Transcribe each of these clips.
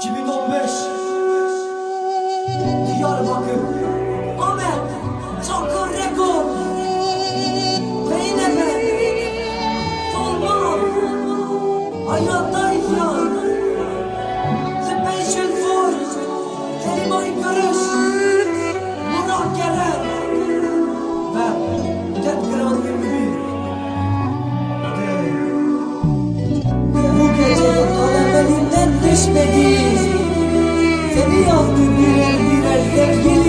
2015 Diyarbakır. Ahmet Çakır Rekor. Zeynep'e. Solmaz Hayatta Thank you.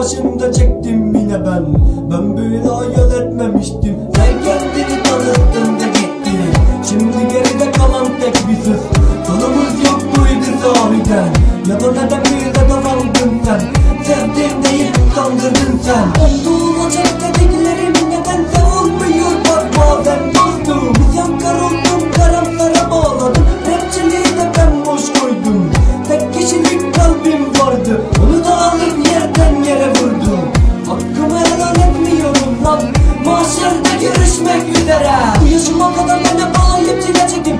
Başında çektim yine ben. Ben böyle hayal etmemiştim. Sen kendini tanıttın ve gittin. Şimdi geride kalan tek bir söz. Sonumuz yok muydu sahiden. Ya da neden bir de kazandın sen. Sevdim deyip sandırdın sen. Oldu olacak dediklerim nedense olmuyor. Bak bazen lan Mahşerde görüşmek üzere. Bu yaşıma kadar beni bağlayıp çile çektim